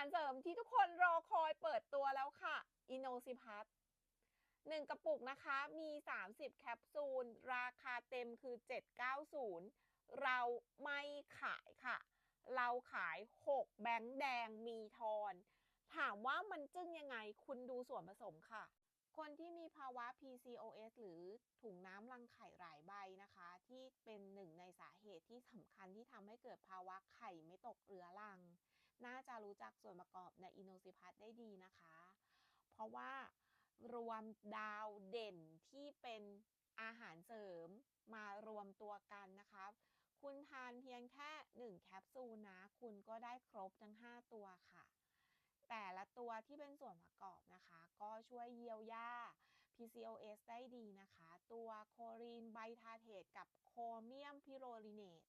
ารเสริมที่ทุกคนรอคอยเปิดตัวแล้วค่ะอินโนซิพัทหนึ่งกระปุกนะคะมี 30 แคปซูล ราคาเต็มคือ 790 เราไม่ขายค่ะ เราขาย 6 แบงค์แดงมีทอน ถามว่ามันจึ้งยังไงคุณดูส่วนผสมค่ะ คนที่มีภาวะ PCOS หรือถุงน้ำรังไข่หลายใบนะคะ ที่เป็นหนึ่งในสาเหตุที่สำคัญที่ทำให้เกิดภาวะไข่ไม่ตกเรือรัง รู้จักส่วนประกอบในอินโนซิพัทได้ดีนะคะ เพราะว่ารวมดาวเด่นที่เป็นอาหารเสริมมารวมตัวกันนะคะคุณทานเพียงแค่ 1 แคปซูลนะ คุณก็ได้ครบทั้ง 5 ตัวค่ะ แต่ละตัวที่เป็นส่วนประกอบนะคะ ก็ช่วยเยียวยา PCOS ได้ดีนะคะ ตัวโคลีนไบทาเทตกับโคเมียมพิโรลิเนต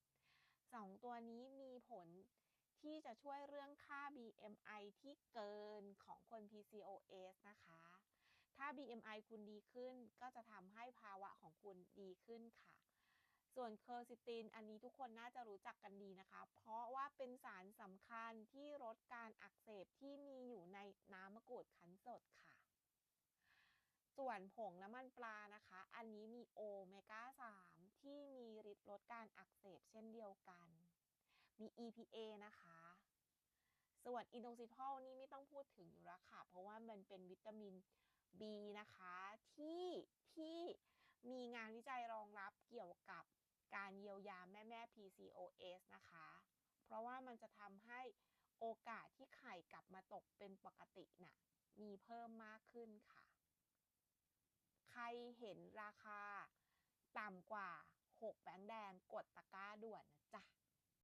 สองตัวนี้มีผล ที่จะช่วยเรื่องค่า BMI ที่เกินของคน PCOS นะคะ ถ้า BMI คุณดีขึ้นก็จะทำให้ภาวะของคุณดีขึ้นค่ะ ส่วนเคอร์ซิตินอันนี้ทุกคนน่าจะรู้จักกันดีนะคะ เพราะว่าเป็นสารสำคัญที่ลดการอักเสบที่มีอยู่ในน้ำมะกรูดคั้นสดค่ะ ส่วนผงน้ำมันปลานะคะ อันนี้มีโอเมก้า 3 ที่มีฤทธิ์ลดการอักเสบเช่นเดียวกัน มี EPA นะคะ ส่วน อินโดซิทอลนี่ไม่ต้องพูดถึงอยู่แล้วค่ะ เพราะว่ามันเป็นวิตามิน B นะคะ ที่ที่มีงานวิจัยรองรับเกี่ยวกับการเยียวยาแม่แม่ PCOS นะคะ เพราะว่ามันจะทำให้โอกาสที่ไข่กลับมาตกเป็นปกติน่ะมีเพิ่มมากขึ้นค่ะ ใครเห็นราคา ต่ำกว่า 6 แบงค์แดงกดตะกร้าด่วนนะจ๊ะ